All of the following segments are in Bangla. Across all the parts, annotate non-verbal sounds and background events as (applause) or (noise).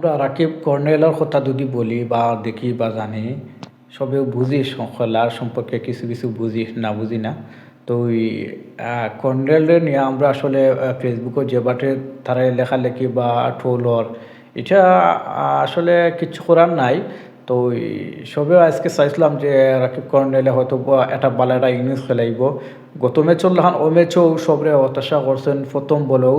আমরা রাকিব কর্নেলের কথা যদি বলি বা দেখি বা জানি সবেও বুঝি খেলার সম্পর্কে কিছু কিছু বুঝি না বুঝি না। তো ওই কর্নেলে নিয়ে আমরা আসলে ফেসবুকে যে বাটে তারা লেখালেখি বা ট্রোলর এটা আসলে কিছু করার নাই। তো সবে আজকে চাইছিলাম যে রাকিব কর্নেলে হয়তো এটা বালা একটা ইনিংস খেলাইব। গত ম্যাচর লাহান ও ম্যাচও সবরে হতাশা করছেন প্রথম বলেও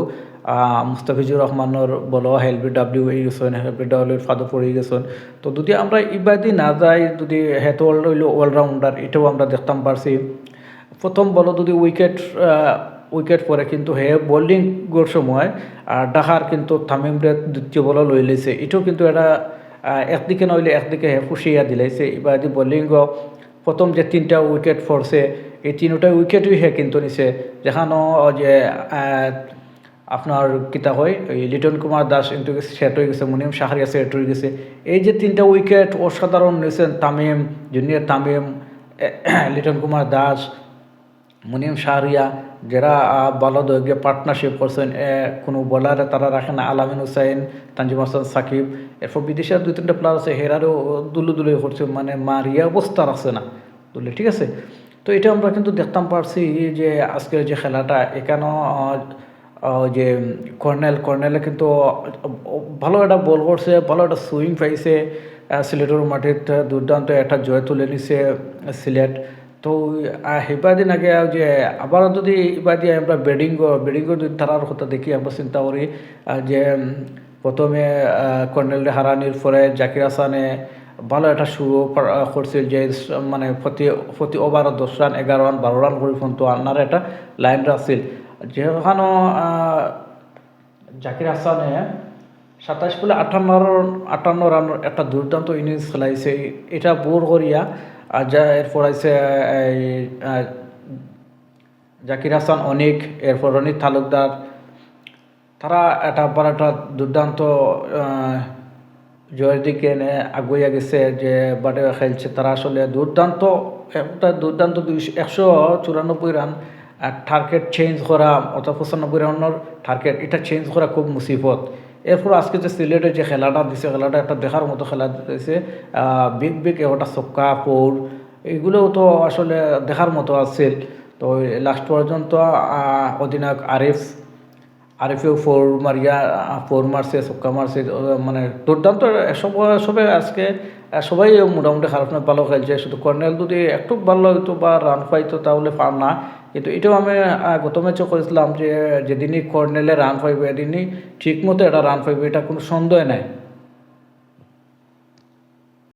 মুস্তাফিজুর রহমানের বলো হেলবি ডাব্লিউ এই গেছেন হেলবি ডাব্লিউর ফাদো পড়ে গেছেন। তো যদি আমরা ইবাদি না যাই, যদি হেত হইল অলরাউন্ডার এটাও আমরা দেখতাম পারছি। প্রথম বল, যদি উইকেট উইকেট পরে কিন্তু হে বোলিং সময়, আর ডাহার কিন্তু তামিম রে দ্বিতীয় বল লই লৈছে এটাও কিন্তু এটা একদিকে নইলে একদিকে হে ফুসিয়া দিলাইছে এবার যদি বোলিং প্রথম যে তিনটা উইকেট পড়ছে, এই তিনটা উইকেটই হে কিন্তু নিছে। যেখানো যে আপনার কিতা হয় এই লিটন কুমার দাস কিন্তু সেট হয়ে গেছে, মুনিম শাহরিয়া সেট হয়ে গেছে। এই যে তিনটা উইকেট অসাধারণ নিয়েছেন তামিম জুনিয়র তামিম, (coughs) লিটন কুমার দাস, মুনিম শাহরিয়া, যারা ভালো দৈর্ঘ্যে পার্টনারশিপ করছেন কোনো বলারে তারা রাখেন আলামিন হুসাইন, তানজিম হাসান, সাকিব। এরপর বিদেশের দুই, তিনটা প্লেয়ার আছে, হেরারও দুলু দুলু করছে মানে মারিয়া অবস্থা রাখছে না দুলে, ঠিক আছে? তো এটা আমরা কিন্তু দেখতাম পারছি যে আজকের যে খেলাটা, এখানেও যে কর্নেল, কর্নেলে কিন্তু, ভালো একটা বল করছে, ভালো একটা সুইং পাইছে সিলেটের মাটিত দুর্দান্ত একটা জয় তুলে নিছে সিলেট। তো হেবা দিন আগে যে আবার যদি এবার দিয়ে আমরা বেডিং বেডিং যদি তারার কথা দেখি আমরা চিন্তা করি যে প্রথমে কর্নেল হারানির পরে জাকির হাসানে ভালো একটা শুরু কর- করছিল যে মানে প্রতি প্রতি ওভার দশ রান এগারো রান বারো রান করে ফোন তো আনার একটা লাইন রাখছিল যেখানে জাকির হাসানে সাতাশ বলে আটান্ন আটান্ন রান একটা দুর্দান্ত ইনিংস খেলাইছে। এটা বোর করিয়া আর যা এরপর আছে জাকির হাসান, অনিক, এরপর রনিত তালুকদার। তারা একটা বড় একটা দুর্দান্ত জয়ের দিকে এনে আগুইয়া গেছে যে বাটে খেলছে। তারা আসলে দুর্দান্ত, একটা দুর্দান্ত দুইশো, একশো চুরানব্বই রান টার্গেট চেঞ্জ করা অর্থাৎ পঁচানব্বই রানের টার্গেট এটা চেঞ্জ করা খুব মুসিবত। এরপর আজকে যে সিলেটে যে খেলাটা দিছে, খেলাটা একটা দেখার মতো খেলা দিয়েছে বিগ বিগ একটা ছক্কা ফোর এগুলোও তো আসলে দেখার মতো আছিল তো লাস্ট পর্যন্ত অধিনায়ক আরিফ, আরিফেও ফোর মারিয়া ফোর মারছে, ছক্কা মারছে মানে দুর্দান্ত, সব, সবে আজকে সবাই মোটামুটি খারাপ না, ভালো খেলছে। শুধু কর্নেল যদি একটু ভালো হইতো বা রান পাইতো, তাহলে পার না। কিন্তু এটাও আমি গত ম্যাচও করেছিলাম যে, যেদিনই কর্নেলে রান পাইবে এদিনই ঠিক মতো এটা রান পাইবে এটা কোনো সন্দেহ নাই।